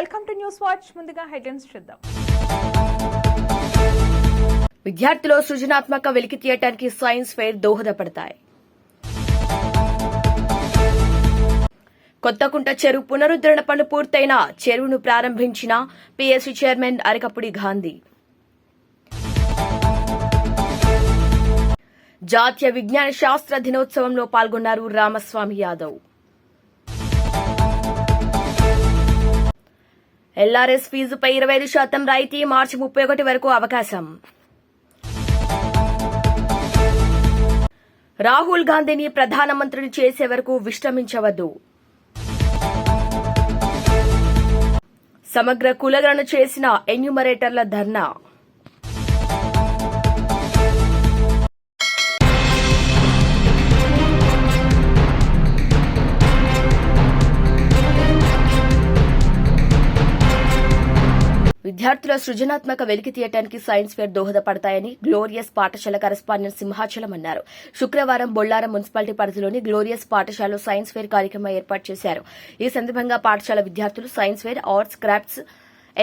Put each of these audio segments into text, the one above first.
Welcome to news watch. ముందుగా headlines చూద్దాం. విద్యార్థులు సృజనాత్మక వెలికి తీయటానికి సైన్స్ ఫెయిర్ దోహదపడతాయి. కొత్తకుంట చెరువు పునరుద్ధరణ పనులు పూర్తయిన చెరువును ప్రారంభించిన పీఎస్సీ చైర్మన్ అరకపుడి గాంధీ. జాతీయ విజ్ఞాన శాస్త్ర దినోత్సవంలో పాల్గొన్నారు రామస్వామి యాదవ్. ఎల్ఆర్ఎస్ ఫీజుపై ఇరవై ఐదు శాతం రాయితీ మార్చి ముప్పై ఒకటి వరకు అవకాశం. రాహుల్ గాంధీని ప్రధానమంత్రిని చేసే వరకు విశ్రమించవద్దు. సమగ్ర కులగణన చేసిన ఎన్యూమరేటర్ల ధర్నా. విద్యార్థుల సృజనాత్మక వెలికి తీయటానికి సైన్స్ ఫేర్ దోహదపడతాయని గ్లోరియస్ పాఠశాల కరెస్పాండెంట్ సింహాచలం అన్నారు. శుక్రవారం బొల్లారం మున్సిపాలిటీ పరిధిలోని గ్లోరియస్ పాఠశాలలో సైన్స్ ఫేర్ కార్యక్రమం ఏర్పాటు చేశారు. ఈ సందర్భంగా పాఠశాల విద్యార్థులు science fair arts crafts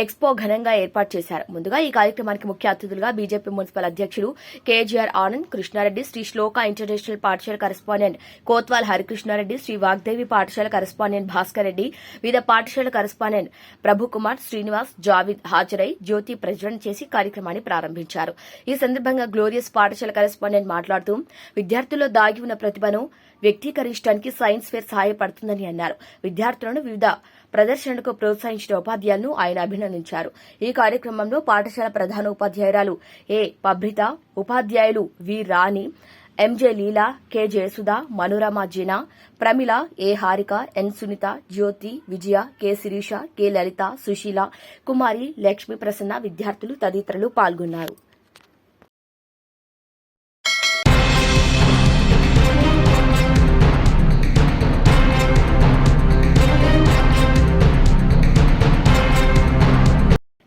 expo ఘనంగా ఏర్పాటు చేశారు. ముందుగా ఈ కార్యక్రమానికి ముఖ్య అతిథులుగా బీజేపీ మున్సిపల్ అధ్యక్షులు కేజీఆర్ ఆనంద్ కృష్ణారెడ్డి శ్రీ శ్లోక ఇంటర్నేషనల్ పాఠశాల కరెస్పాండెంట్ కోత్వాల్ హరికృష్ణారెడ్డి శ్రీ వాగ్దేవి పాఠశాల కరెస్పాండెంట్ భాస్కర్ రెడ్డి వివిధ పాఠశాల కరెస్పాండెంట్ ప్రభుకుమార్ శ్రీనివాస్ జావిద్ హాజరై జ్యోతి ప్రజ్వలన చేసి కార్యక్రమాన్ని ప్రారంభించారు. ఈ సందర్భంగా గ్లోరియస్ పాఠశాల కరెస్పాండెంట్ మాట్లాడుతూ విద్యార్థుల్లో దాగి ఉన్న ప్రతిభను వ్యక్తీకరించడానికి సైన్స్ ఫేర్ సహాయపడుతుందని అన్నారు. విద్యార్థులను వివిధ ప్రదర్శనకు ప్రోత్సహించిన ఉపాధ్యాయులను ఆయన అభినందించారు. ఈ కార్యక్రమంలో పాఠశాల ప్రధాన ఉపాధ్యాయురాలు ఏ. పబ్రిత ఉపాధ్యాయులు V. Rani MJ. Leela K. Jayasudha Manorama Jeena Pramila A. Harika N. Sunitha Jyothi Vijaya K. Sirisha K. Lalitha Sushila Kumari Lakshmi Prasanna విద్యార్థులు తదితరులు పాల్గొన్నారు.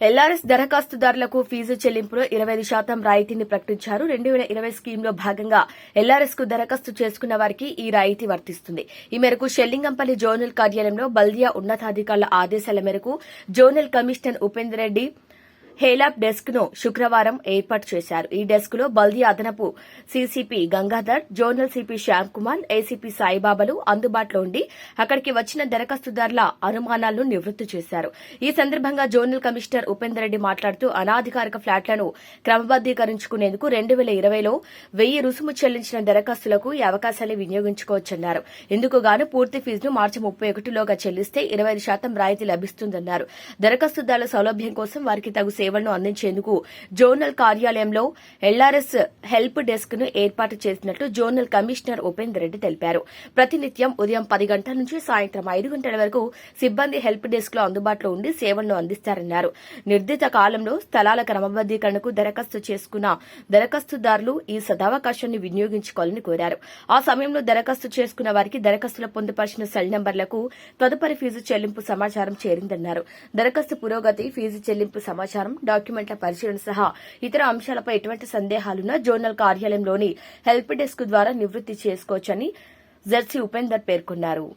ఎల్ఆర్ఎస్ దరఖాస్తుదారులకు ఫీజు చెల్లింపులో ఇరవై ఐదు శాతం రాయితీని ప్రకటించారు. రెండు వేల ఇరవై స్కీమ్లో భాగంగా ఎల్ఆర్ఎస్కు దరఖాస్తు చేసుకున్న వారికి ఈ రాయితీ వర్తిస్తుంది. ఈ మేరకు షెల్లింగంపల్లి జోనల్ కార్యాలయంలో బల్దియా ఉన్నతాధికారుల ఆదేశాల మేరకు zonal commissioner Upender Reddy help డెస్క్ను శుక్రవారం ఏర్పాటు చేశారు. ఈ డెస్క్లో బల్దీ అదనపు CCP Gangadhar zonal CP Shyam Kumar ACP సాయిబాబాలు అందుబాటులో ఉండి అక్కడికి వచ్చిన దరఖాస్తుదారుల అనుమానాలను నివృత్తి చేశారు. ఈ సందర్భంగా జోనల్ కమిషనర్ ఉపేందర్ రెడ్డి మాట్లాడుతూ అనాధికారిక ఫ్లాట్లను క్రమబద్దీకరించుకునేందుకు రెండు వేల ఇరవైలో వెయ్యి రుసుము చెల్లించిన దరఖాస్తులకు ఈ అవకాశాన్ని వినియోగించుకోవచ్చన్నారు. ఇందుకు గాను పూర్తి ఫీజును మార్చి ముప్పై ఒకటిలోగా చెల్లిస్తే ఇరవై శాతం రాయితీ లభిస్తుందన్నారు. దరఖాస్తుదారుల సౌలభ్యం కోసం వారికి తగు సేవలను అందించేందుకు జోనల్ కార్యాలయంలో ఎల్ఆర్ఎస్ హెల్ప్ డెస్క్ను ఏర్పాటు చేసినట్లు జోనల్ కమిషనర్ ఉపేందర్ రెడ్డి తెలిపారు. ప్రతినిత్యం ఉదయం పది గంటల నుంచి సాయంత్రం ఐదు గంటల వరకు సిబ్బంది హెల్ప్ డెస్క్లో అందుబాటులో ఉండి సేవలను అందిస్తారన్నారు. నిర్దిత కాలంలో స్థలాల క్రమబద్దీకరణకు దరఖాస్తు చేసుకున్న దరఖాస్తుదారులు ఈ సదావకాశాన్ని వినియోగించుకోవాలని కోరారు. ఆ సమయంలో దరఖాస్తు చేసుకున్న వారికి దరఖాస్తులో పొందుపరిచిన సెల్ నెంబర్లకు తదుపరి ఫీజు చెల్లింపు సమాచారం చేరిందన్నారు. దరఖాస్తు పురోగతి ఫీజు చెల్లింపు సమాచారం డాక్యుమెంట్ల పరిశీలన సహా ఇతర అంశాలపై ఎటువంటి సందేహాలున్నా జోనల్ కార్యాలయంలోని హెల్ప్ డెస్క్ ద్వారా నివృత్తి చేసుకోవచ్చని జెర్సీ ఉపేందర్ పేర్కొన్నారు.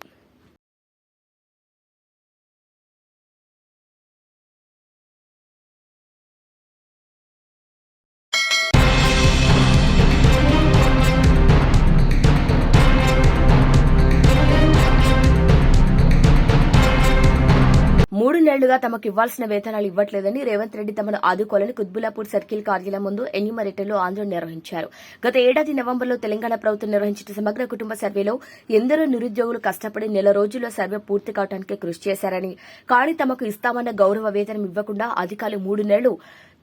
ముందుగా తమకు ఇవ్వాల్సిన వేతనాలు ఇవ్వట్లేదని రేవంత్ రెడ్డి తమను ఆదుకోవాలని కుత్బులాపూర్ సర్కిల్ కార్యాలయం ముందు ఎన్యూమరేటర్లు ఆందోళన నిర్వహించారు. గత ఏడాది నవంబర్లో తెలంగాణ ప్రభుత్వం నిర్వహించిన సమగ్ర కుటుంబ సర్వేలో ఎందరో నిరుద్యోగులు కష్టపడి నెల రోజుల్లో సర్వే పూర్తి కావడానికి కృషి చేశారని కానీ తమకు ఇస్తామన్న గౌరవ వేతనం ఇవ్వకుండా అధికారులు మూడు నెలలు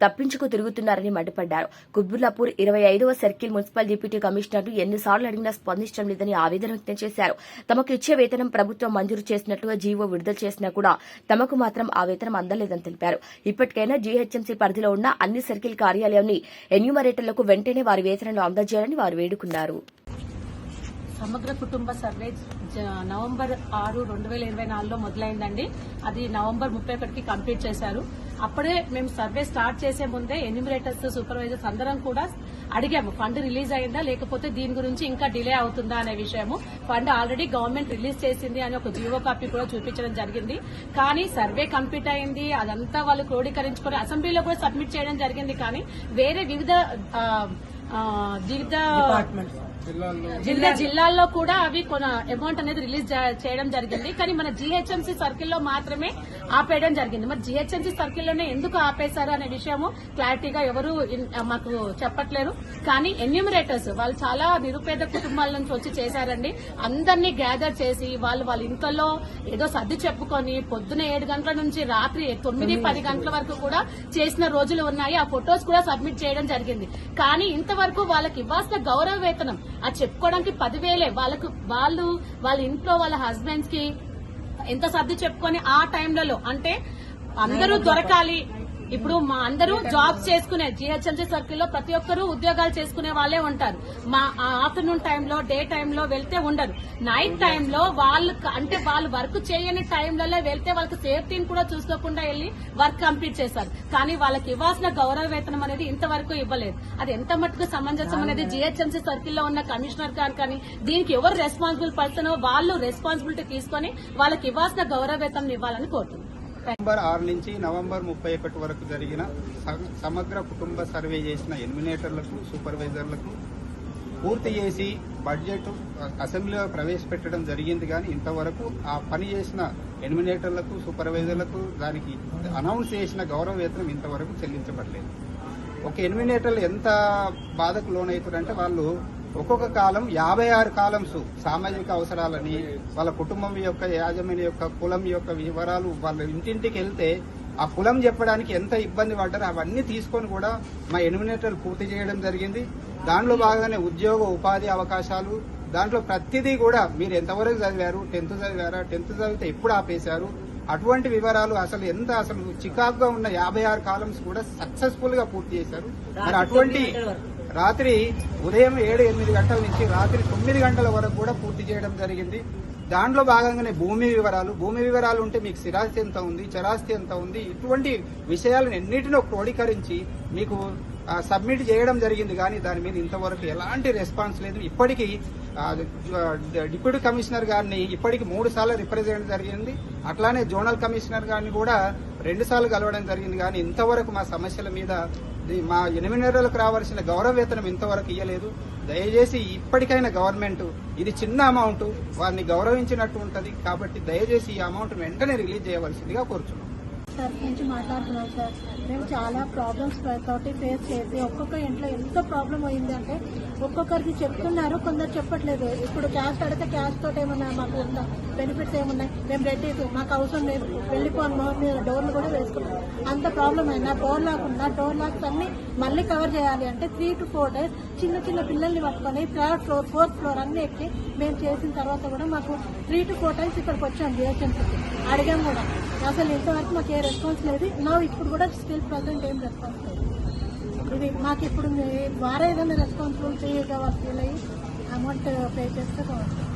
తప్పించుకు తిరుగుతున్నారని మండిపడ్డారు. కుబ్బుల్లాపూర్ ఇరవై ఐదవ సర్కిల్ మున్సిపల్ డిప్యూటీ కమిషనర్లు ఎన్నిసార్లు అడిగినా స్పందించడం లేదని ఆవేదన వ్యక్తం చేశారు. తమకు ఇచ్చే వేతనం ప్రభుత్వం మంజూరు చేసినట్లుగా జీవో విడుదల చేసినా కూడా తమకు మాత్రం ఆ వేతనం అందలేదని తెలిపారు. ఇప్పటికైనా జీహెచ్ఎంసీ పరిధిలో ఉన్న అన్ని సర్కిల్ కార్యాలయాన్ని ఎన్యూమరేటర్లకు వెంటనే వారి వేతనాలు అందజేయాలని వారు వేడుకున్నారు. సమగ్ర కుటుంబ సర్వే జ- నవంబర్ ఆరు రెండు వేల ఇరవై నాలుగులో మొదలైందండి. అది నవంబర్ ముప్పై ఒకటికి కంప్లీట్ చేశారు. అప్పుడే మేము సర్వే స్టార్ట్ చేసే ముందే ఎన్యూమిరేటర్స్ సూపర్వైజర్స్ అందరం కూడా అడిగాము ఫండ్ రిలీజ్ అయిందా? లేకపోతే దీని గురించి ఇంకా డిలే అవుతుందా? అనే విషయము. ఫండ్ ఆల్రెడీ గవర్నమెంట్ రిలీజ్ చేసింది అని ఒక జీవో కాపీ కూడా చూపించడం జరిగింది. కానీ సర్వే కంప్లీట్ అయింది. అదంతా వాళ్ళు క్రోడీకరించుకొని అసెంబ్లీలో కూడా సబ్మిట్ చేయడం జరిగింది. కానీ వేరే వివిధ వివిధ వివిధ జిల్లాల్లో కూడా అవి కొన అమౌంట్ అనేది రిలీజ్ చేయడం జరిగింది. కానీ మన జీహెచ్ఎంసీ సర్కిల్లో మాత్రమే ఆపేయడం జరిగింది. మరి జీహెచ్ఎంసీ సర్కిల్లోనే ఎందుకు ఆపేశారు అనే విషయము క్లారిటీగా ఎవరు మాకు చెప్పట్లేరు కానీ ఎన్యూమరేటర్స్ వాళ్ళు చాలా నిరుపేద కుటుంబాల నుంచి వచ్చి చేశారండి. అందరినీ గ్యాదర్ చేసి వాళ్ళు వాళ్ళ ఇంట్లో ఏదో సర్ది చెప్పుకొని పొద్దున ఏడు గంటల నుంచి రాత్రి తొమ్మిది పది గంటల వరకు కూడా చేసిన రోజులు ఉన్నాయి. ఆ ఫొటోస్ కూడా సబ్మిట్ చేయడం జరిగింది. కానీ ఇంతవరకు వాళ్ళకి ఇవ్వాల్సిన గౌరవ వేతనం అది చెప్పుకోవడానికి పదివేలే. వాళ్ళకు వాళ్ళు వాళ్ళ ఇంట్లో వాళ్ళ హస్బెండ్స్కి ఎంత సర్ది చెప్పుకొని ఆ టైంలలో అంటే అందరూ దొరకాలి. ఇప్పుడు మా అందరూ జాబ్స్ చేసుకునే జిహెచ్ఎంసీ సర్కిల్లో ప్రతి ఒక్కరూ ఉద్యోగాలు చేసుకునే వాళ్ళే ఉంటారు. మా ఆఫ్టర్నూన్ టైంలో డే టైంలో వెళ్తే ఉండరు. నైట్ టైంలో వాళ్ళు అంటే వాళ్ళు వర్క్ చేయని టైంలలో వెళ్తే వాళ్ళకి సేఫ్టీని కూడా చూసుకోకుండా వెళ్ళి వర్క్ కంప్లీట్ చేశారు కానీ వాళ్ళకి ఇవ్వాల్సిన గౌరవ వేతనం అనేది ఇంతవరకు ఇవ్వలేదు. అది ఎంత మటుకు సమంజసం అనేది జిహెచ్ఎంసీ సర్కిల్లో ఉన్న కమిషనర్ గారు కానీ దీనికి ఎవరు రెస్పాన్సిబుల్ పర్సన్ వాళ్ళు రెస్పాన్సిబిలిటీ తీసుకొని వాళ్ళకి ఇవ్వాల్సిన గౌరవ వేతనం ఇవ్వాలని కోరుతున్నాను నవంబర్ ఆరు నుంచి నవంబర్ ముప్పై ఒకటి వరకు జరిగిన స- సమగ్ర కుటుంబ సర్వే చేసిన ఎలిమినేటర్లకు సూపర్వైజర్లకు పూర్తి చేసి బడ్జెట్ అసెంబ్లీలో ప్రవేశపెట్టడం జరిగింది కానీ ఇంతవరకు ఆ పని చేసిన ఎలిమినేటర్లకు సూపర్వైజర్లకు దానికి అనౌన్స్ చేసిన గౌరవ వేతనం ఇంతవరకు చెల్లించబడలేదు. ఒక ఎలిమినేటర్లు ఎంత బాధకు లోనవుతారంటే వాళ్ళు ఒక్కొక్క కాలం యాభై ఆరు కాలమ్స్ సామాజిక అవసరాలని వాళ్ళ కుటుంబం యొక్క యాజమాన్య యొక్క కులం యొక్క వివరాలు వాళ్ళ ఇంటింటికి వెళ్తే ఆ కులం చెప్పడానికి ఎంత ఇబ్బంది పడ్డారో అవన్నీ తీసుకొని కూడా మా ఎనిమినేటర్లు పూర్తి చేయడం జరిగింది. దాంట్లో భాగంగానే ఉద్యోగ ఉపాధి అవకాశాలు దాంట్లో ప్రతిదీ కూడా మీరు ఎంతవరకు చదివారు టెన్త్ చదివారా టెన్త్ చదివితే ఎప్పుడు ఆపేశారు అటువంటి వివరాలు అసలు ఎంత అసలు చికాకుగా ఉన్న యాభై ఆరు కాలమ్స్ కూడా సక్సెస్ఫుల్గా పూర్తి చేశారు. మరి అటువంటి రాత్రి ఉదయం ఏడు ఎనిమిది గంటల నుంచి రాత్రి తొమ్మిది గంటల వరకు కూడా పూర్తి చేయడం జరిగింది. దాంట్లో భాగంగానే భూమి వివరాలు భూమి వివరాలు ఉంటే మీకు స్థిరాస్తి ఎంత ఉంది చరాస్తి ఎంత ఉంది ఇటువంటి విషయాలను ఎన్నిటినో క్రోడీకరించి మీకు సబ్మిట్ చేయడం జరిగింది. కానీ దాని మీద ఇంతవరకు ఎలాంటి రెస్పాన్స్ లేదు. ఇప్పటికీ డిప్యూటీ కమిషనర్ గారిని ఇప్పటికి మూడు సార్లు రిప్రజెంట్ జరిగింది. అట్లానే జోనల్ కమిషనర్ గారిని కూడా రెండు సార్లు కలవడం జరిగింది. కానీ ఇంతవరకు మా సమస్యల మీద మా ఎనిమినేరులకు రావాల్సిన గౌరవ వేతనం ఇంతవరకు ఇవ్వలేదు దయచేసి ఇప్పటికైనా గవర్నమెంట్ ఇది చిన్న అమౌంట్ వారిని గౌరవించినట్టు ఉంటుంది కాబట్టి దయచేసి ఈ అమౌంట్ వెంటనే రిలీజ్ చేయవలసిందిగా కోరుచున్నాం. సార్ నుంచి మాట్లాడుతున్నాం సార్. మేము చాలా ప్రాబ్లమ్స్ తోటి ఫేస్ చేసి ఒక్కొక్క ఇంట్లో ఎంత ప్రాబ్లం అయింది అంటే ఒక్కొక్కరికి చెప్తున్నారు కొందరు చెప్పట్లేదు. ఇప్పుడు క్యాష్ అడిగితే క్యాష్ తోటి ఏమన్నా మాకు ఉందా? బెనిఫిట్స్ ఏమున్నాయి? మేము రెడ్డి మాకు అవసరం లేదు. వెళ్ళిపోను మీరు మీద డోర్లు కూడా వేసుకున్నాం అంత ప్రాబ్లం అయినా డోర్ లాక్ ఉన్నా డోర్ లాక్స్ అన్ని మళ్ళీ కవర్ చేయాలి అంటే త్రీ టు ఫోర్ డేస్ చిన్న చిన్న పిల్లల్ని పట్టుకొని థర్డ్ ఫ్లోర్ ఫోర్త్ ఫ్లోర్ అన్ని ఎక్కి మేము చేసిన తర్వాత కూడా మాకు త్రీ టు ఫోర్ టైమ్స్ ఇక్కడికి వచ్చాం. జిహెచ్ఎంసీకి అడిగాం కూడా. అసలు ఇంతవరకు మాకు ఏ రెస్పాన్స్ లేదు. నా ఇప్పుడు కూడా స్టిల్ ప్రజెంట్ ఏం రెస్పాన్స్ లేదు. ఇది మాకు ఇప్పుడు మీ ద్వారా ఏదైనా రెస్పాన్సిబిలిటీగా వాళ్ళు ఫీల్ అయ్యి అమౌంట్ పే చేస్తే బాగుంటుంది.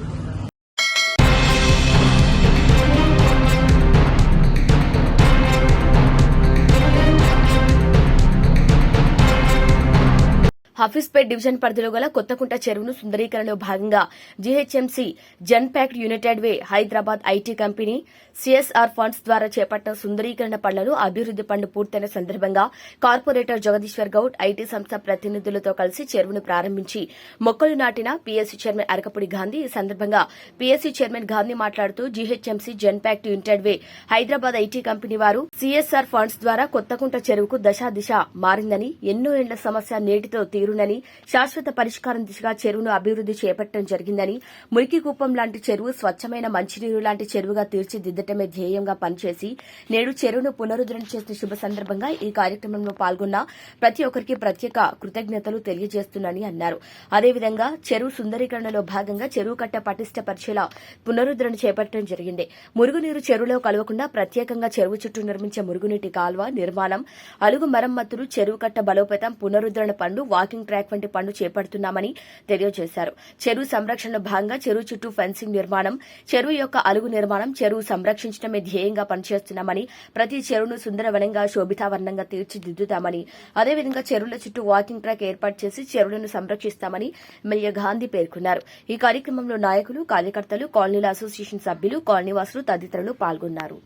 హఫీజ్పేట్ డివిజన్ పరిధిలో గల కొత్తకుంట చెరువును సుందరీకరణలో భాగంగా GHMC Jan pact united way Hyderabad IT company CSR funds ద్వారా చేపట్టిన సుందరీకరణ పనులను అభివృద్ది పనులు పూర్తయిన సందర్భంగా కార్పొరేటర్ జగదీశ్వర్ గౌడ్ ఐటీ సంస్థ ప్రతినిధులతో కలిసి చెరువును ప్రారంభించి మొక్కలు నాటిన పీఎస్సీ చైర్మన్ అరకపుడి గాంధీ ఈ సందర్భంగా పీఎస్సీ చైర్మన్ గాంధీ మాట్లాడుతూ GHMC Jan pact united way Hyderabad IT company వారు సిఎస్ఆర్ ఫండ్స్ ద్వారా కొత్తకుంట చెరువుకు దశ దిశ మారిందని ఎన్నో ఏళ్ళ సమస్య నేటితో తీరునని శాశ్వత పరిష్కారం దిశగా చెరువును అభివృద్ది చేపట్టడం జరిగిందని మురికి కుప్పం లాంటి చెరువు స్వచ్ఛమైన మంచినీరు లాంటి చెరువుగా తీర్చిదిద్దటమే ధ్యేయంగా పనిచేసి నేడు చెరువును పునరుద్ధరణ చేసిన శుభ సందర్భంగా ఈ కార్యక్రమంలో పాల్గొన్న ప్రతి ఒక్కరికి ప్రత్యేక కృతజ్ఞతలు తెలియజేస్తున్నానని అన్నారు. అదేవిధంగా చెరువు సుందరీకరణలో భాగంగా చెరువు కట్ట పటిష్టపరిచేలా పునరుద్ధరణ చేపట్టడం జరిగింది. మురుగునీరు చెరువులో కలవకుండా ప్రత్యేకంగా చెరువు చుట్టూ నిర్మించే మురుగునీటి కాల్వ నిర్మాణం అలుగు మరమ్మతులు చెరువు కట్ట బలోపేతం పునరుద్ధరణ పనులు వాకింగ్ ట్రాక్ వంటి పనులు చేపడుతున్నామని తెలియజేశారు. చెరువు సంరక్షణలో భాగంగా చెరువు చుట్టూ ఫెన్సింగ్ నిర్మాణం చెరువు యొక్క అలుగు నిర్మాణం చెరువు సంరక్షించడమే ధ్యేయంగా పనిచేస్తున్నామని ప్రతి చెరువును సుందరవనంగా శోభితావర్ణంగా తీర్చిదిద్దుతామని అదేవిధంగా చెరువుల చుట్టూ వాకింగ్ ట్రాక్ ఏర్పాటు చేసి చెరువులను సంరక్షిస్తామని ఎమ్మెల్యే గాంధీ పేర్కొన్నారు. ఈ కార్యక్రమంలో నాయకులు కార్యకర్తలు కాలనీల అసోసియేషన్ సభ్యులు కాలనీవాసులు తదితరులు పాల్గొన్నారు.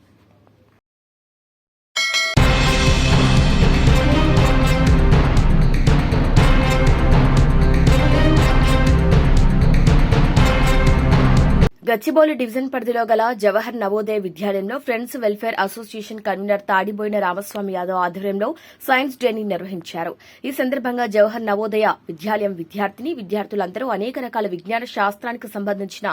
గచ్చిబౌలి డివిజన్ పరిధిలో గల Jawahar Navodaya విద్యాలయంలో friends welfare association convener Tadiboina Ramaswamy Yadav ఆధ్వర్యంలో సైన్స్ డేని నిర్వహించారు. ఈ సందర్భంగా జవహర్ నవోదయ విద్యాలయం విద్యార్థిని విద్యార్థులందరూ అనేక రకాల విజ్ఞాన శాస్త్రానికి సంబంధించిన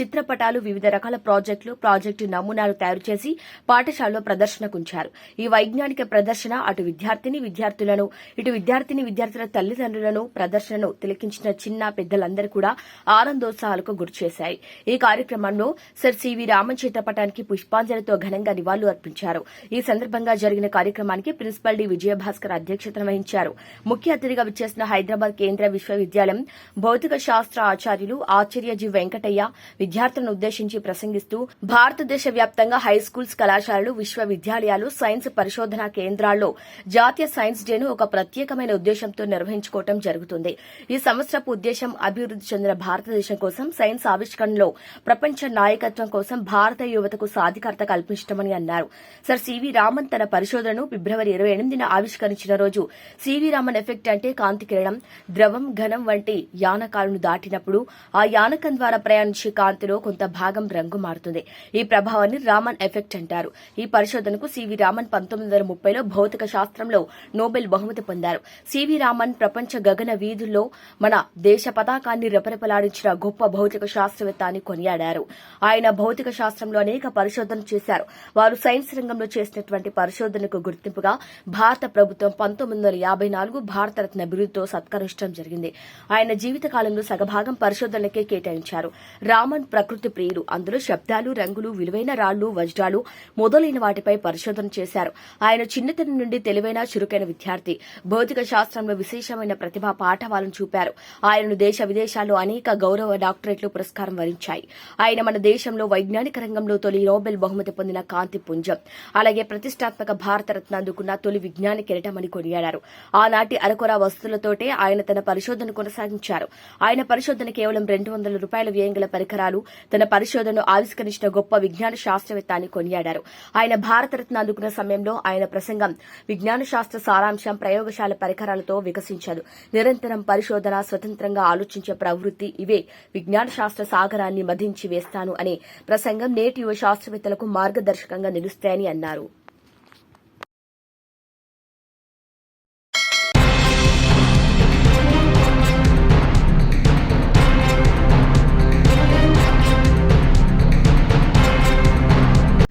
చిత్రపటాలు వివిధ రకాల ప్రాజెక్టులు ప్రాజెక్టు నమూనాలు తయారు చేసి పాఠశాలలో ప్రదర్శనకుంచారు. ఈ వైజ్ఞానిక ప్రదర్శన అటు విద్యార్థిని విద్యార్థులను ఇటు విద్యార్థిని విద్యార్థుల తల్లిదండ్రులను ప్రదర్శనను తిలకించిన చిన్న పెద్దలందరూ కూడా ఆనందోత్సాహాలకు గురిచేశాయి. ఈ కార్యక్రమంలో సర్ సివి రామన్ చిత్రపటానికి పుష్పాంజలితో ఘనంగా నివాళులు అర్పించారు. ఈ సందర్భంగా జరిగిన కార్యక్రమానికి ప్రిన్సిపల్ డి. విజయభాస్కర్ అధ్యక్షతన వహించారు. ముఖ్య అతిథిగా విచ్చేసిన హైదరాబాద్ కేంద్ర విశ్వవిద్యాలయం భౌతిక శాస్త్ర ఆచార్యులు ఆచార్య జి. వెంకటయ్య విద్యార్థులను ఉద్దేశించి ప్రసంగిస్తూ భారతదేశ వ్యాప్తంగా హైస్కూల్స్ కళాశాలలు విశ్వవిద్యాలయాలు సైన్స్ పరిశోధనా కేంద్రాల్లో జాతీయ సైన్స్ డేను ఒక ప్రత్యేకమైన ఉద్దేశంతో నిర్వహించుకోవడం జరుగుతుంది. ఈ సంవత్సరపు ఉద్దేశం అభివృద్ది చెందిన భారతదేశం కోసం సైన్స్ ఆవిష్కరణలో ప్రపంచ నాయకత్వం కోసం భారత యువతకు సాధికారత కల్పించడమని అన్నారు. సర్ సివి రామన్ తన పరిశోధనను ఫిబ్రవరి ఇరవై ఎనిమిదిన ఆవిష్కరించిన రోజు సివి రామన్ ఎఫెక్ట్ అంటే కాంతి కిరణం ద్రవం ఘనం వంటి యానకాలను దాటినప్పుడు ఆ యానకం ద్వారా ప్రయాణించే కాంతిలో కొంత భాగం రంగు మారుతుంది. ఈ ప్రభావాన్ని రామన్ ఎఫెక్ట్ అంటారు. ఈ పరిశోధనకు సివి రామన్ పంతొమ్మిది వందల ముప్పైలో భౌతిక శాస్త్రంలో నోబెల్ బహుమతి పొందారు. సివి రామన్ ప్రపంచ గగన వీధుల్లో మన దేశ పతాకాన్ని రెపరెపలాడించిన గొప్ప భౌతిక శాస్త్రవేత్త అని కొనియాడారు ఆయన భౌతిక శాస్త్రంలో అనేక పరిశోధనలు చేశారు. వారు సైన్స్ రంగంలో చేసినటువంటి పరిశోధనకు గుర్తింపుగా భారత ప్రభుత్వం పంతొమ్మిది వందల యాభై నాలుగు భారతరత్న బిరుదుతో సత్కరించడం జరిగింది. ఆయన జీవిత కాలంలో సగభాగం పరిశోధనలకే కేటాయించారు. రామన్ ప్రకృతి ప్రియులు అందులో శబ్దాలు రంగులు విలువైన రాళ్ళు వజ్రాలు మొదలైన వాటిపై పరిశోధన చేశారు. ఆయన చిన్నతనం నుండి తెలివైన చురుకైన విద్యార్థి. భౌతిక శాస్త్రంలో విశేషమైన ప్రతిభా పాఠవాలను చూపారు. ఆయనను దేశ విదేశాల్లో అనేక గౌరవ డాక్టరేట్లు పురస్కారం వరించాయి. ఆయన మన దేశంలో వైజ్ఞానిక రంగంలో తొలి నోబెల్ బహుమతి పొందిన కాంతి పుంజం. అలాగే ప్రతిష్టాత్మక భారతరత్న అందుకున్న తొలి విజ్ఞాని కిరటమని కొనియాడారు. ఆనాటి అరకొర వస్తువులతోటే ఆయన తన పరిశోధన కొనసాగించారు. ఆయన పరిశోధన కేవలం రెండు వందల రూపాయల వ్యయం గల పరికరాలు తన పరిశోధనను ఆవిష్కరించిన గొప్ప విజ్ఞాన శాస్త్రవేత్త అని కొనియాడారు. ఆయన భారతరత్న అందుకున్న సమయంలో ఆయన ప్రసంగం విజ్ఞాన శాస్త్ర సారాంశం ప్రయోగశాల పరికరాలతో వికసించదు. నిరంతరం పరిశోధన స్వతంత్రంగా ఆలోచించే ప్రవృత్తి ఇవే విజ్ఞాన శాస్త్ర సాగరాన్ని మదించి వేస్తాను అనే ప్రసంగం నేటి యువ శాస్త్రవేత్తలకు మార్గదర్శకంగా నిలుస్తాయని అన్నారు.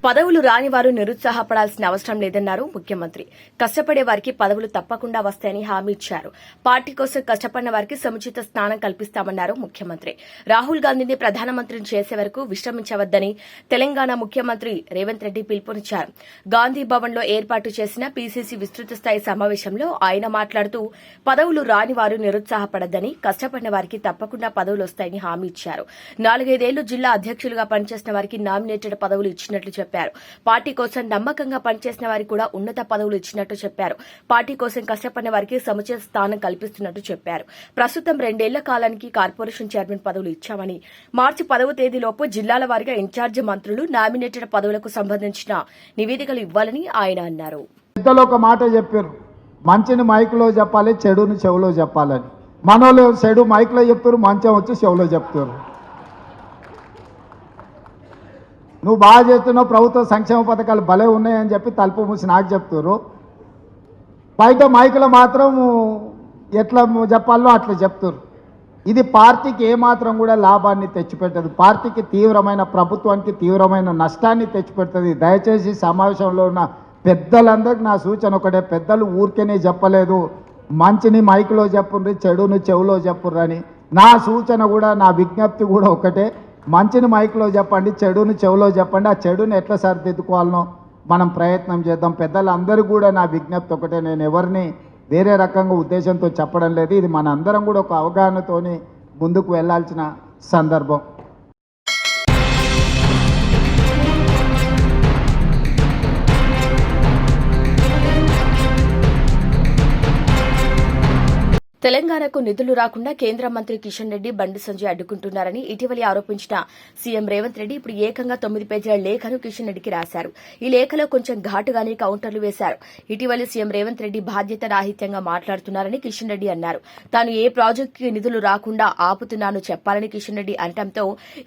పదవులు రానివారు నిరుత్సాహపడాల్సిన అవసరం లేదన్నారు ముఖ్యమంత్రి. కష్టపడే వారికి పదవులు తప్పకుండా వస్తాయని హామీ ఇచ్చారు. పార్టీ కోసం కష్టపడిన వారికి సముచిత స్థానం కల్పిస్తామన్నారు ముఖ్యమంత్రి. రాహుల్ గాంధీని ప్రధానమంత్రిని చేసే వరకు విశ్రమించవద్దని తెలంగాణ ముఖ్యమంత్రి రేవంత్ రెడ్డి పిలుపునిచ్చారు. గాంధీ భవన్లో ఏర్పాటు చేసిన పీసీసీ విస్తృత స్థాయి సమావేశంలో ఆయన మాట్లాడుతూ పదవులు రాని వారు నిరుత్సాహపడద్దని కష్టపడిన వారికి తప్పకుండా పదవులు వస్తాయని హామీ ఇచ్చారు. నాలుగైదేళ్ళు జిల్లా అధ్యక్షులుగా పనిచేసిన వారికి నామినేటెడ్ పదవులు ఇచ్చినట్లు చెప్పారు. చెప్పారు. పార్టీ కోసం నమ్మకంగా పనిచేసిన వారికి కూడా ఉన్నత పదవులు ఇచ్చినట్టు చెప్పారు. పార్టీ కోసం కష్టపడిన వారికి సముచిత స్థానం కల్పిస్తున్నట్టు చెప్పారు. ప్రస్తుతం రెండేళ్ళ కాలానికి కార్పొరేషన్ చైర్మన్ పదవులు ఇచ్చామని మార్చి పదవ తేదీలోపు జిల్లాల వారిగా ఇన్ఛార్జి మంత్రులు నామినేటెడ్ పదవులకు సంబంధించిన నివేదికలు ఇవ్వాలని ఆయన అన్నారు. పెద్దలు ఒక మాట చెప్పారు. మంచిని మైక్లో చెప్పాలి చెడుని చెవులో చెప్పాలని. మనోళ్ళు చెడు మైక్లో చెప్తారు మంచం వచ్చి చెవులో చెప్తారు. నువ్వు బాగా చేస్తున్నావు ప్రభుత్వ సంక్షేమ పథకాలు భలే ఉన్నాయని చెప్పి తలుపు మూసి నాకు చెప్తారు బయట మైకులు మాత్రం ఎట్లా చెప్పాలో అట్లా చెప్తారు ఇది పార్టీకి ఏమాత్రం కూడా లాభాన్ని తెచ్చిపెట్టదు. పార్టీకి తీవ్రమైన ప్రభుత్వానికి తీవ్రమైన నష్టాన్ని తెచ్చిపెడుతుంది. దయచేసి సమావేశంలో ఉన్న పెద్దలందరికీ నా సూచన ఒకటే పెద్దలు ఊరికేనే చెప్పలేదు. మంచిని మైకులో చెప్పుండ్రి చెడుని చెవులో చెప్పుర్రని నా సూచన కూడా నా విజ్ఞప్తి కూడా ఒకటే. మంచిని మైక్లో చెప్పండి చెడుని చెవులో చెప్పండి ఆ చెడుని ఎట్లా సరిదిద్దుకోవాలనో మనం ప్రయత్నం చేద్దాం. పెద్దలందరూ కూడా నా విజ్ఞప్తి ఒకటే నేను ఎవరిని వేరే రకంగా ఉద్దేశంతో చెప్పడం లేదు. ఇది మన అందరం కూడా ఒక అవగాహనతోని ముందుకు వెళ్ళాల్సిన సందర్భం. తెలంగాణకు నిధులు రాకుండా కేంద్ర మంత్రి కిషన్ రెడ్డి బండి సంజయ్ అడ్డుకుంటున్నారని ఇటీవలి ఆరోపించిన సీఎం రేవంత్ రెడ్డి ఇప్పుడు ఏకంగా తొమ్మిది పేజీల లేఖను కిషన్ రెడ్డికి రాశారు. ఈ లేఖలో కొంచెం ఘాటుగానే కౌంటర్లు వేశారు. ఇటీవలి సీఎం రేవంత్ రెడ్డి బాధ్యత రాహిత్యంగా మాట్లాడుతున్నారని కిషన్ రెడ్డి అన్నారు. తాను ఏ ప్రాజెక్టుకి నిధులు రాకుండా ఆపుతున్నాను చెప్పాలని కిషన్ రెడ్డి అనటంతో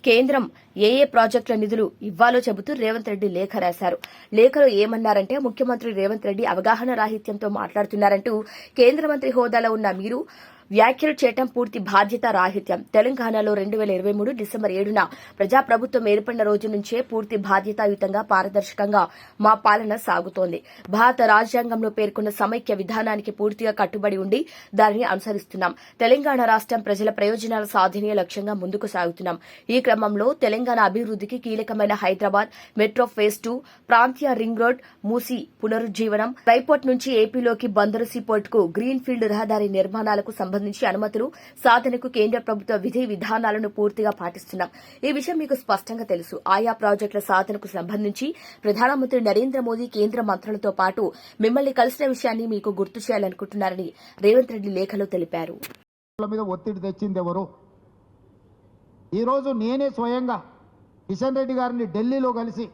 కేంద్రం ఏ ఏ ప్రాజెక్టుల నిధులు ఇవ్వాలో చెబుతూ రేవంత్ రెడ్డి లేఖ రాశారు. లేఖలో ఏమన్నారంటే ముఖ్యమంత్రి రేవంత్ రెడ్డి అవగాహన రాహిత్యంతో మాట్లాడుతున్నారంటూ కేంద్ర మంత్రి హోదాలో ఉన్న మీరు వ్యాఖ్యలు చేయటం పూర్తి బాధ్యత రాహిత్యం. తెలంగాణలో రెండు వేల ఇరవై మూడు డిసెంబర్ ఏడున ప్రజాప్రభుత్వం ఏర్పడిన రోజు నుంచే పూర్తి బాధ్యతాయుతంగా పారదర్శకంగా మా పాలన సాగుతోంది. భారత రాజ్యాంగంలో పేర్కొన్న సమైక్య విధానానికి పూర్తిగా కట్టుబడి ఉండి దానిని అనుసరిస్తున్నాం. తెలంగాణ రాష్ట్రం ప్రజల ప్రయోజనాల సాధనే లక్ష్యంగా ముందుకు సాగుతున్నాం. ఈ క్రమంలో తెలంగాణ అభివృద్ధికి కీలకమైన హైదరాబాద్ మెట్రో ఫేజ్ టూ ప్రాంతీయ రింగ్ రోడ్ మూసి పునరుజ్జీవనం రైపోర్ట్ నుంచి ఏపీలోకి బందరు సీపోర్ట్కు గ్రీన్ ఫీల్డ్ రహదారి నిర్మాణాలకు సంబంధించి అనుమతులు సాధనకు కేంద్ర ప్రభుత్వ విధి విధానాలను పూర్తిగా పాటిస్తున్నాం. ఈ విషయం మీకు స్పష్టంగా తెలుసు. ఆయా ప్రాజెక్టుల సాధనకు సంబంధించి ప్రధానమంత్రి నరేంద్ర మోదీ కేంద్ర మంత్రులతో పాటు మిమ్మల్ని కలిసిన విషయాన్ని మీకు గుర్తు చేయాలనుకుంటున్నారని రేవంత్ రెడ్డి లేఖలో తెలిపారు. మీద ఒత్తిడి తెచ్చింది ఎవరు? ఈరోజు నేనే స్వయంగా కిషన్ రెడ్డి గారిని ఢిల్లీలో కలిసి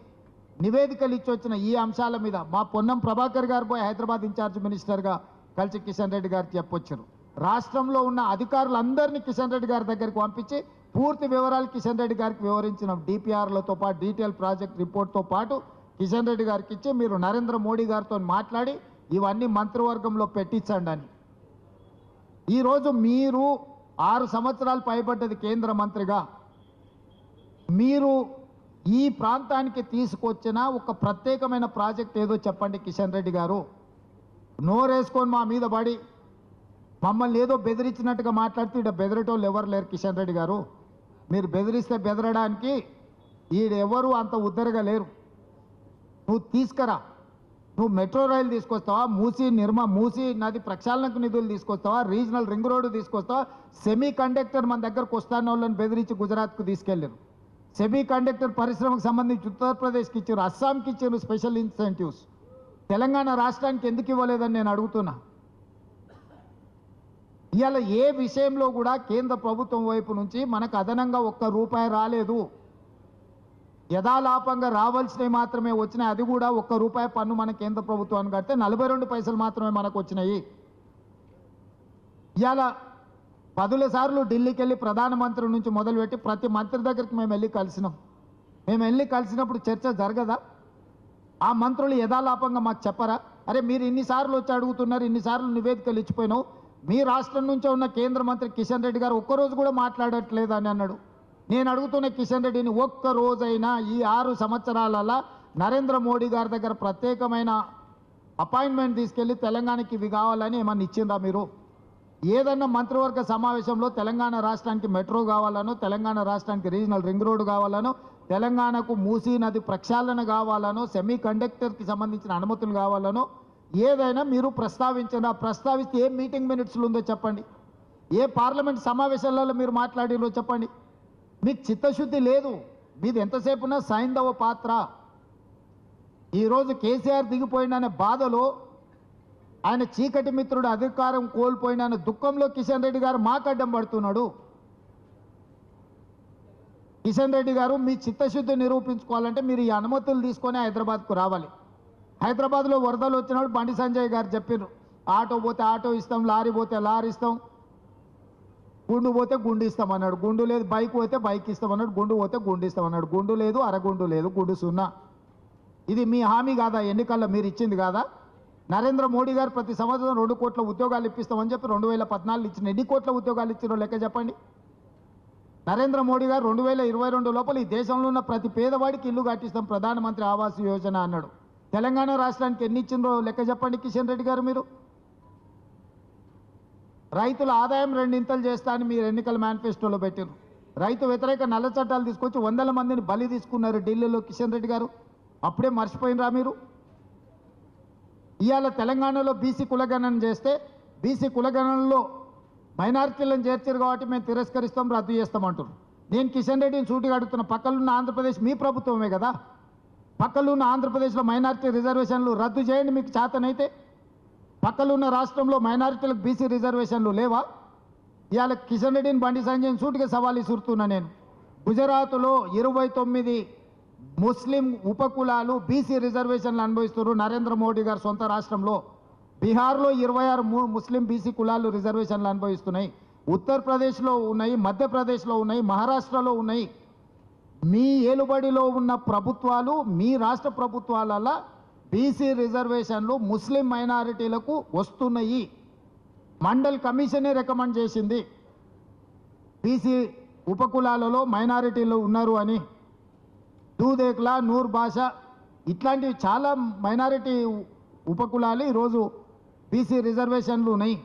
నివేదికలు ఇచ్చి వచ్చిన ఈ అంశాల మీద మా పొన్నం ప్రభాకర్ గారు పోయి హైదరాబాద్ ఇన్ఛార్జ్ మినిస్టర్గా కలిసి కిషన్ రెడ్డి గారికి చెప్పొచ్చారు. రాష్ట్రంలో ఉన్న అధికారులందరినీ కిషన్ రెడ్డి గారి దగ్గరికి పంపించి పూర్తి వివరాలు కిషన్ రెడ్డి గారికి వివరించినాం డిపిఆర్లతో పాటు డీటెయిల్ ప్రాజెక్ట్ రిపోర్ట్తో పాటు కిషన్ రెడ్డి గారికి ఇచ్చి మీరు నరేంద్ర మోడీ గారితో మాట్లాడి ఇవన్నీ మంత్రివర్గంలో పెట్టించండి అని. ఈరోజు మీరు ఆరు సంవత్సరాలు పైబడ్డది కేంద్ర మంత్రిగా. మీరు ఈ ప్రాంతానికి తీసుకొచ్చిన ఒక ప్రత్యేకమైన ప్రాజెక్ట్ ఏదో చెప్పండి కిషన్ రెడ్డి గారు. నోరేసుకొని మా మీద పడి మమ్మల్ని ఏదో బెదిరించినట్టుగా మాట్లాడుతూ ఇక్కడ బెదిరేటోళ్ళు ఎవరు లేరు కిషన్ రెడ్డి గారు. మీరు బెదిరిస్తే బెదరడానికి ఈడెవరు అంత ఉద్దరగా లేరు. నువ్వు తీసుకురా. నువ్వు మెట్రో రైలు తీసుకొస్తావా? మూసి నిర్మ మూసి నది ప్రక్షాళనకు నిధులు తీసుకొస్తావా? రీజనల్ రింగ్ రోడ్డు తీసుకొస్తావా? సెమీ కండక్టర్ మన దగ్గరకు వస్తాను వాళ్ళని బెదిరించి గుజరాత్కు తీసుకెళ్ళారు. సెమీ కండక్టర్ పరిశ్రమకు సంబంధించి ఉత్తరప్రదేశ్కి ఇచ్చారు అస్సాంకి ఇచ్చారు స్పెషల్ ఇన్సెంటివ్స్ తెలంగాణ రాష్ట్రానికి ఎందుకు ఇవ్వలేదని నేను అడుగుతున్నా. ఇవాళ ఏ విషయంలో కూడా కేంద్ర ప్రభుత్వం వైపు నుంచి మనకు అదనంగా ఒక్క రూపాయి రాలేదు. యథాలాపంగా రావాల్సినవి మాత్రమే వచ్చినాయి. అది కూడా ఒక్క రూపాయి పన్ను మన కేంద్ర ప్రభుత్వాన్ని కడితే నలభై రెండు పైసలు మాత్రమే మనకు వచ్చినాయి. ఇవాళ పదుల సార్లు ఢిల్లీకి వెళ్ళి ప్రధానమంత్రి నుంచి మొదలుపెట్టి ప్రతి మంత్రి దగ్గరికి మేము వెళ్ళి కలిసినాం. మేము వెళ్ళి కలిసినప్పుడు చర్చ జరగదా? ఆ మంత్రులు యథాలాపంగా మాకు చెప్పరా? అరే మీరు ఇన్నిసార్లు వచ్చి అడుగుతున్నారు ఇన్నిసార్లు నివేదికలు ఇచ్చిపోయినావు. మీ రాష్ట్రం నుంచే ఉన్న కేంద్ర మంత్రి కిషన్ రెడ్డి గారు ఒక్కరోజు కూడా మాట్లాడట్లేదు అని అన్నాడు. నేను అడుగుతున్న కిషన్ రెడ్డిని ఒక్క రోజైనా ఈ ఆరు సంవత్సరాలలో నరేంద్ర మోడీ గారి దగ్గర ప్రత్యేకమైన అపాయింట్మెంట్ తీసుకెళ్ళి తెలంగాణకి ఇవి కావాలని ఏమన్నా ఇచ్చిందా మీరు? ఏదన్నా మంత్రివర్గ సమావేశంలో తెలంగాణ రాష్ట్రానికి మెట్రో కావాలనో తెలంగాణ రాష్ట్రానికి రీజనల్ రింగ్ రోడ్డు కావాలనో తెలంగాణకు మూసీ నది ప్రక్షాళన కావాలనో సెమీ కండక్టర్కి సంబంధించిన అనుమతులు కావాలనో ఏదైనా మీరు ప్రస్తావించిన ప్రస్తావిస్తే ఏ మీటింగ్ మినిట్స్లో ఉందో చెప్పండి. ఏ పార్లమెంట్ సమావేశాలలో మీరు మాట్లాడిరో చెప్పండి. మీకు చిత్తశుద్ధి లేదు. మీది ఎంతసేపు ఉన్నా సైంధవ పాత్ర. ఈరోజు కేసీఆర్ దిగిపోయిననే బాధలో ఆయన చీకటి మిత్రుడు అధికారం కోల్పోయిన దుఃఖంలో కిషన్ రెడ్డి గారు మాకు అడ్డం పడుతున్నాడు. కిషన్ రెడ్డి గారు మీ చిత్తశుద్ధి నిరూపించుకోవాలంటే మీరు ఈ అనుమతులు తీసుకొని హైదరాబాద్కు రావాలి. హైదరాబాద్లో వరదలు వచ్చినప్పుడు బండి సంజయ్ గారు చెప్పారు ఆటో పోతే ఆటో ఇస్తాం లారీ పోతే లారీ ఇస్తాం గుండు పోతే గుండు ఇస్తాం అన్నాడు. గుండు లేదు బైక్ పోతే బైక్ ఇస్తాం అన్నాడు. గుండు పోతే గుండు ఇస్తాం అన్నాడు. గుండు లేదు అరగుండు లేదు గుండు సున్నా. ఇది మీ హామీ కాదా? ఎన్నికల్లో మీరు ఇచ్చింది కాదా? నరేంద్ర మోడీ గారు ప్రతి సంవత్సరం రెండు కోట్ల ఉద్యోగాలు ఇప్పిస్తామని చెప్పి రెండు వేల పద్నాలుగు ఇచ్చిన ఎన్ని కోట్ల ఉద్యోగాలు ఇచ్చినో లెక్క చెప్పండి. నరేంద్ర మోడీ గారు రెండు వేల ఇరవై రెండు లోపల ఈ దేశంలో ఉన్న ప్రతి పేదవాడికి ఇల్లు కట్టిస్తాం ప్రధానమంత్రి ఆవాస్ యోజన అన్నాడు. తెలంగాణ రాష్ట్రానికి ఎన్ని ఇచ్చిందో లెక్క చెప్పండి కిషన్ రెడ్డి గారు మీరు. రైతుల ఆదాయం రెండింతలు చేస్తా అని మీరు ఎన్నికల మేనిఫెస్టోలో పెట్టారు రైతు వ్యతిరేక నల్ల చట్టాలు తీసుకొచ్చి వందల మందిని బలి తీసుకున్నారు ఢిల్లీలో కిషన్ రెడ్డి గారు. అప్పుడే మర్చిపోయినరా మీరు? ఇవాళ తెలంగాణలో బీసీ కులగణన చేస్తే బీసీ కులగణనలో మైనారిటీలను చేర్చారు కాబట్టి మేము తిరస్కరిస్తాం రద్దు చేస్తామంటున్నారు నేను కిషన్ రెడ్డిని సూటిగా అడుగుతున్న పక్కలున్న ఆంధ్రప్రదేశ్ మీ ప్రభుత్వమే కదా? పక్కలున్న ఆంధ్రప్రదేశ్లో మైనారిటీ రిజర్వేషన్లు రద్దు చేయండి మీకు చేతనైతే. పక్కలున్న రాష్ట్రంలో మైనారిటీలకు బీసీ రిజర్వేషన్లు లేవా? ఇవాళ కిషన్ రెడ్డిని బండి సంజయ్ సూటిగా సవాల్ ఇసురుతున్నా నేను. గుజరాత్లో ఇరవై తొమ్మిది ముస్లిం ఉపకులాలు బీసీ రిజర్వేషన్లు అనుభవిస్తున్నారు నరేంద్ర మోడీ గారు సొంత రాష్ట్రంలో. బీహార్లో ఇరవై ఆరు ముస్లిం బీసీ కులాలు రిజర్వేషన్లు అనుభవిస్తున్నాయి. ఉత్తరప్రదేశ్లో ఉన్నాయి మధ్యప్రదేశ్లో ఉన్నాయి మహారాష్ట్రలో ఉన్నాయి. మీ ఏలుబడిలో ఉన్న ప్రభుత్వాలు మీ రాష్ట్ర ప్రభుత్వాలలో బీసీ రిజర్వేషన్లు ముస్లిం మైనారిటీలకు వస్తున్నాయి. మండల్ కమిషనే రికమెండ్ చేసింది. బీసీ ఉపకులాలలో మైనారిటీలు ఉన్నారు అని. దూదేక్లా నూర్ భాష ఇట్లాంటివి చాలా మైనారిటీ ఉపకులాలు ఈరోజు బీసీ రిజర్వేషన్లు ఉన్నాయి.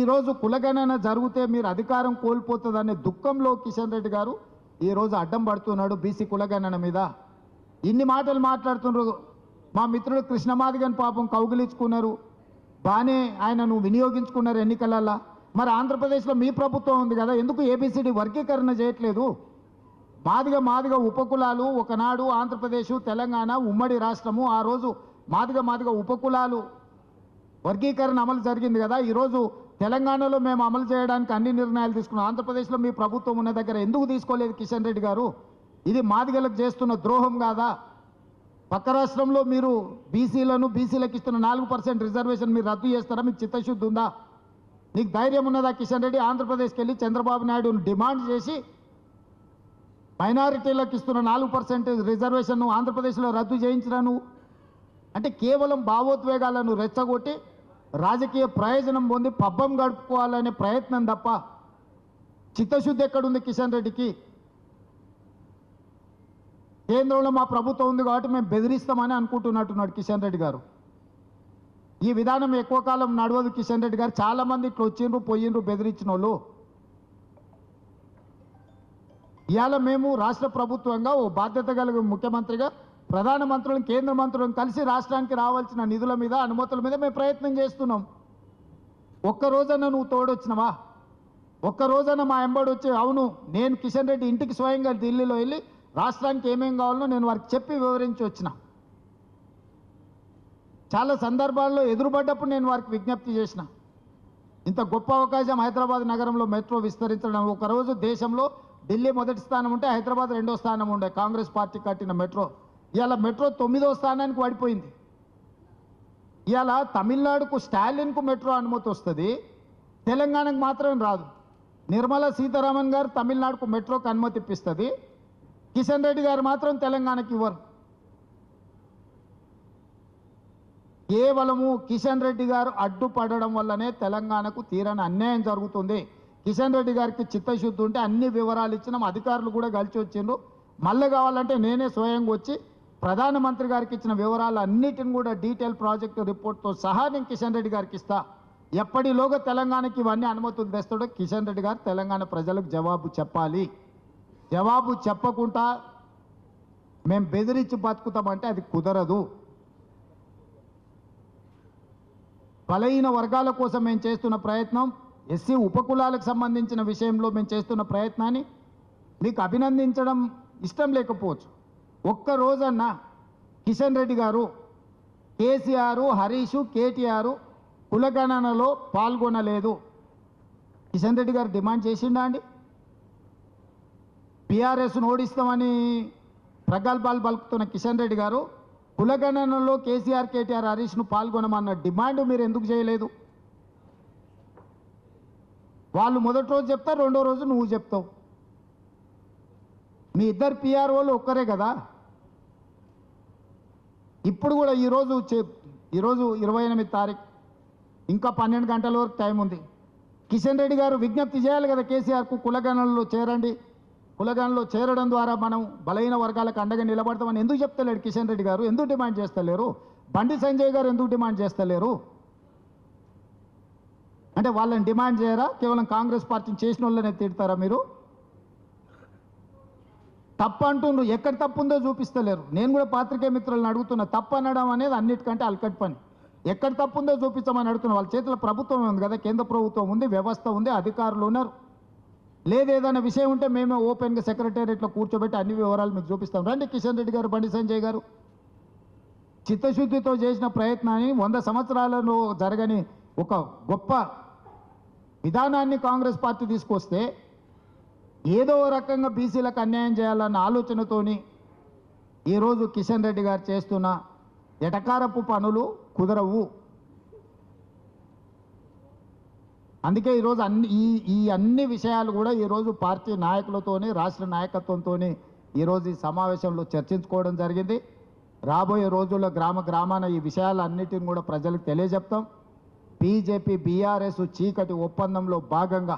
ఈరోజు కులగణన జరిగితే మీరు అధికారం కోల్పోతుందనే దుఃఖంలో కిషన్ రెడ్డి గారు ఈరోజు అడ్డం పడుతున్నాడు బీసీ కులగణన మీద. ఇన్ని మాటలు మాట్లాడుతున్నారు మా మిత్రుడు కృష్ణమాదిగన్ పాపం కౌగిలించుకున్నారు. బాగానే ఆయనను వినియోగించుకున్నారు ఎన్నికలల్లో. మరి ఆంధ్రప్రదేశ్లో మీ ప్రభుత్వం ఉంది కదా ఎందుకు ఏబిసిడి వర్గీకరణ చేయట్లేదు? మాదిగ మాదిగ ఉపకులాలు ఒకనాడు ఆంధ్రప్రదేశ్ తెలంగాణ ఉమ్మడి రాష్ట్రము ఆ రోజు మాదిగ మాదిగ ఉపకులాలు వర్గీకరణ అమలు జరిగింది కదా. ఈరోజు తెలంగాణలో మేము అమలు చేయడానికి అన్ని నిర్ణయాలు తీసుకున్నాం. ఆంధ్రప్రదేశ్లో మీ ప్రభుత్వం ఉన్న దగ్గర ఎందుకు తీసుకోలేదు కిషన్ రెడ్డి గారు? ఇది మాదిగలకు చేస్తున్న ద్రోహం కాదా? పక్క రాష్ట్రంలో మీరు బీసీలను బీసీలకు ఇస్తున్న నాలుగు పర్సెంట్ రిజర్వేషన్ మీరు రద్దు చేస్తారా? మీకు చిత్తశుద్ధి ఉందా? నీకు ధైర్యం ఉన్నదా కిషన్ రెడ్డి? ఆంధ్రప్రదేశ్కి వెళ్ళి చంద్రబాబు నాయుడును డిమాండ్ చేసి మైనారిటీలకు ఇస్తున్న నాలుగు పర్సెంట్ రిజర్వేషన్ను ఆంధ్రప్రదేశ్లో రద్దు చేయించినా నువ్వు అంటే కేవలం భావోద్వేగాలను రెచ్చగొట్టి రాజకీయ ప్రయోజనం పొంది పబ్బం గడుపుకోవాలనే ప్రయత్నం తప్ప చిత్తశుద్ధి ఎక్కడుంది కిషన్ రెడ్డికి? కేంద్రంలో మా ప్రభుత్వం ఉంది కాబట్టి మేము బెదిరిస్తామని అనుకుంటున్నట్టున్నాడు కిషన్ రెడ్డి గారు. ఈ విధానం ఎక్కువ కాలం నడవదు కిషన్ రెడ్డి గారు. చాలామంది ఇట్లా వచ్చిండ్రు పోయిండ్రు బెదిరించిన వాళ్ళు ఇవాళ మేము రాష్ట్ర ప్రభుత్వంగా ఓ బాధ్యత కలిగిన ముఖ్యమంత్రిగా ప్రధాన మంత్రులను కేంద్ర మంత్రులను కలిసి రాష్ట్రానికి రావాల్సిన నిధుల మీద అనుమతుల మీద మేము ప్రయత్నం చేస్తున్నాం. ఒక్కరోజన్న నువ్వు తోడొచ్చినవా? ఒక్కరోజన్న మా ఎంబడి వచ్చి అవును నేను కిషన్ రెడ్డి ఇంటికి స్వయంగా ఢిల్లీలో వెళ్ళి రాష్ట్రానికి ఏమేం కావాలో నేను వారికి చెప్పి వివరించి వచ్చిన. చాలా సందర్భాల్లో ఎదురుపడ్డప్పుడు నేను వారికి విజ్ఞప్తి చేసిన. ఇంత గొప్ప అవకాశం హైదరాబాద్ నగరంలో మెట్రో విస్తరించడం ఒకరోజు దేశంలో ఢిల్లీ మొదటి స్థానం ఉంటే హైదరాబాద్ రెండో స్థానం ఉండే కాంగ్రెస్ పార్టీ కట్టిన మెట్రో. ఇవాళ మెట్రో తొమ్మిదో స్థానానికి పడిపోయింది ఇవాళ తమిళనాడుకు స్టాలిన్కు మెట్రో అనుమతి వస్తుంది. తెలంగాణకు మాత్రం రాదు. నిర్మలా సీతారామన్ గారు తమిళనాడుకు మెట్రోకి అనుమతి ఇప్పిస్తుంది. కిషన్ రెడ్డి గారు మాత్రం తెలంగాణకి ఇవ్వరు. కేవలము కిషన్ రెడ్డి గారు అడ్డుపడడం వల్లనే తెలంగాణకు తీరని అన్యాయం జరుగుతుంది. కిషన్ రెడ్డి గారికి చిత్తశుద్ధి ఉంటే అన్ని వివరాలు ఇచ్చినాం. అధికారులు కూడా కలిసి వచ్చిండ్రు. మళ్ళీ కావాలంటే నేనే స్వయంగా వచ్చి ప్రధానమంత్రి గారికి ఇచ్చిన వివరాలు అన్నిటిని కూడా డీటెయిల్ ప్రాజెక్టు రిపోర్ట్తో సహా నేను కిషన్ రెడ్డి గారికి ఇస్తా. ఎప్పటిలోగా తెలంగాణకి ఇవన్నీ అనుమతులు తెస్తాడో కిషన్ రెడ్డి గారు తెలంగాణ ప్రజలకు జవాబు చెప్పాలి. జవాబు చెప్పకుండా మేము బెదిరించి బతుకుతామంటే అది కుదరదు. బలహీన వర్గాల కోసం మేము చేస్తున్న ప్రయత్నం ఎస్సీ ఉపకులాలకు సంబంధించిన విషయంలో మేము చేస్తున్న ప్రయత్నాన్ని మీకు అభినందించడం ఇష్టం లేకపోవచ్చు. ఒక్క రోజన్నా కిషన్ రెడ్డి గారు కేసీఆర్ హరీష్ కేటీఆర్ కులగణనలో పాల్గొనలేదు. కిషన్ రెడ్డి గారు డిమాండ్ చేసిండా అండి? బీఆర్ఎస్ను ఓడిస్తామని ప్రగల్భాలు పలుకుతున్న కిషన్ రెడ్డి గారు కులగణనలో కేసీఆర్ కేటీఆర్ హరీష్ను పాల్గొనమన్న డిమాండ్ మీరు ఎందుకు చేయలేదు? వాళ్ళు మొదటి రోజు చెప్తారు రెండో రోజు నువ్వు చెప్తావు. మీ ఇద్దరు పిఆర్ఓలు ఒక్కరే కదా? ఇప్పుడు కూడా ఈరోజు చే- ఈరోజు ఇరవై ఎనిమిది తారీఖు ఇంకా పన్నెండు గంటల వరకు టైం ఉంది. కిషన్ రెడ్డి గారు విజ్ఞప్తి చేయాలి కదా కేసీఆర్కు కులగణంలో చేరండి. కులగణంలో చేరడం ద్వారా మనం బలహీన వర్గాలకు అండగా నిలబడతామని ఎందుకు చెప్తలేడు కిషన్ రెడ్డి గారు? ఎందుకు డిమాండ్ చేస్తలేరు? బండి సంజయ్ గారు ఎందుకు డిమాండ్ చేస్తలేరు? అంటే వాళ్ళని డిమాండ్ చేయరా? కేవలం కాంగ్రెస్ పార్టీని చేసిన వాళ్ళనే తిడతారా మీరు? తప్పు అంటుండ్రు ఎక్కడ తప్పు ఉందో చూపిస్తలేరు. నేను కూడా పాత్రికేయ మిత్రులను అడుగుతున్నా తప్పు అనడం అనేది అన్నిటికంటే అలకట్ పని. ఎక్కడ తప్పు ఉందో చూపించమని అడుగుతున్నా. వాళ్ళ చేతిలో ప్రభుత్వం ఉంది కదా కేంద్ర ప్రభుత్వం ఉంది వ్యవస్థ ఉంది అధికారులు ఉన్నారు. లేదు ఏదైనా విషయం ఉంటే మేమే ఓపెన్గా సెక్రటేరియట్లో కూర్చోబెట్టి అన్ని వివరాలు మీకు చూపిస్తాం. రండి కిషన్ రెడ్డి గారు బండి సంజయ్ గారు. చిత్తశుద్ధితో చేసిన ప్రయత్నాన్ని వంద సంవత్సరాలలో జరగని ఒక గొప్ప విధానాన్ని కాంగ్రెస్ పార్టీ తీసుకొస్తే ఏదో రకంగా బీసీలకు అన్యాయం చేయాలన్న ఆలోచనతోని ఈరోజు కిషన్ రెడ్డి గారు చేస్తున్న ఎటకారపు పనులు కుదరవు. అందుకే ఈరోజు అన్ని ఈ ఈ అన్ని విషయాలు కూడా ఈరోజు పార్టీ నాయకులతోని రాష్ట్ర నాయకత్వంతో ఈరోజు ఈ సమావేశంలో చర్చించుకోవడం జరిగింది. రాబోయే రోజుల్లో గ్రామ గ్రామాన ఈ విషయాలన్నిటిని కూడా ప్రజలకు తెలియజెప్తాం. బీజేపీ బీఆర్ఎస్ చీకటి ఒప్పందంలో భాగంగా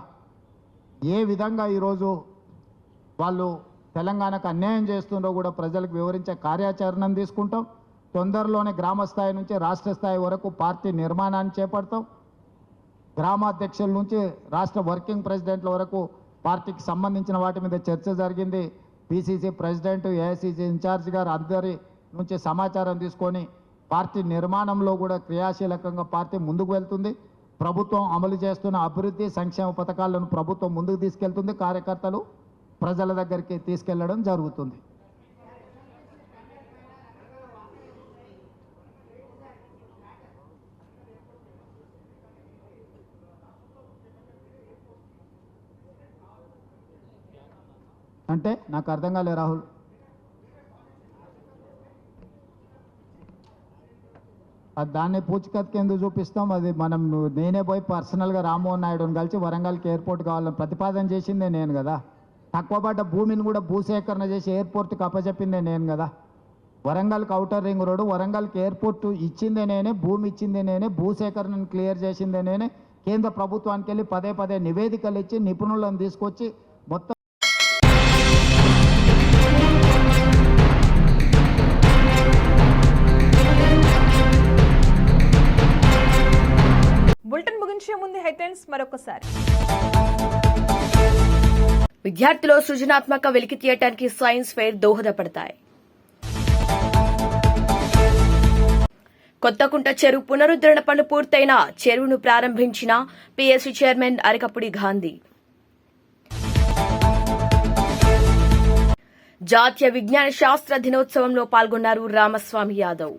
ఏ విధంగా ఈరోజు వాళ్ళు తెలంగాణకు అన్యాయం చేస్తుండో కూడా ప్రజలకు వివరించే కార్యాచరణను తీసుకుంటాం. తొందరలోనే గ్రామ స్థాయి నుంచి రాష్ట్ర స్థాయి వరకు పార్టీ నిర్మాణాన్ని చేపడతాం. గ్రామాధ్యక్షుల నుంచి రాష్ట్ర వర్కింగ్ ప్రెసిడెంట్ల వరకు పార్టీకి సంబంధించిన వాటి మీద చర్చ జరిగింది. పిసిసి ప్రెసిడెంట్ ఏఐసిసి ఇన్ఛార్జ్ గారు అందరి నుంచి సమాచారం తీసుకొని పార్టీ నిర్మాణంలో కూడా క్రియాశీలకంగా పార్టీ ముందుకు వెళ్తుంది. ప్రభుత్వం అమలు చేస్తున్న అభివృద్ధి సంక్షేమ పథకాలను ప్రభుత్వం ముందుకు తీసుకెళ్తుంది. కార్యకర్తలు ప్రజల దగ్గరికి తీసుకెళ్ళడం జరుగుతుంది. అంటే నాకు అర్థం కాలే రాహుల్. దాన్ని పూచికత్ ఎందుకు చూపిస్తాం. అది మనం నేనే పోయి పర్సనల్గా రామ్మోహన్ నాయుడుని కలిసి వరంగల్కి ఎయిర్పోర్ట్ కావాలని ప్రతిపాదన చేసిందే నేను కదా. తక్కువ పడ్డ భూమిని కూడా భూసేకరణ చేసి ఎయిర్పోర్ట్కి అప్పచెప్పిందే నేను కదా. వరంగల్కి అవుటర్ రింగ్ రోడ్డు వరంగల్కి ఎయిర్పోర్ట్ ఇచ్చిందే నేనే భూమి ఇచ్చిందే నేనే భూసేకరణను క్లియర్ చేసిందే నేనే. కేంద్ర ప్రభుత్వానికి వెళ్ళి పదే పదే నివేదికలు ఇచ్చి నిపుణులను తీసుకొచ్చి మొత్తం మరొకసారి. విద్యార్థులు సృజనాత్మక వెలికి తీయటానికి సైన్స్ ఫెయిర్ దోహదపడతాయి. కొత్తకుంట చెరువు పునరుద్ధరణ పనులు పూర్తయిన చెరువును ప్రారంభించిన పీఎస్సీ చైర్మన్ అరకపుడి గాంధీ. జాతీయ విజ్ఞాన శాస్త్ర దినోత్సవంలో పాల్గొన్నారు రామస్వామి యాదవ్.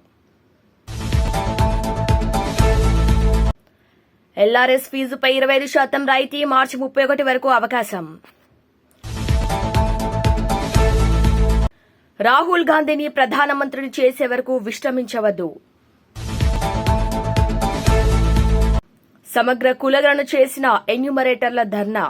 ఎల్ఆర్ఎస్ ఫీజుపై ఇరవై ఐదు శాతం రాయితీ మార్చి ముప్పై ఒకటి వరకు అవకాశం. రాహుల్ గాంధీని ప్రధానమంత్రిని చేసే వరకు విశ్రమించవద్దు. సమగ్ర కులగణన చేసిన ఎన్యూమరేటర్ల ధర్నా.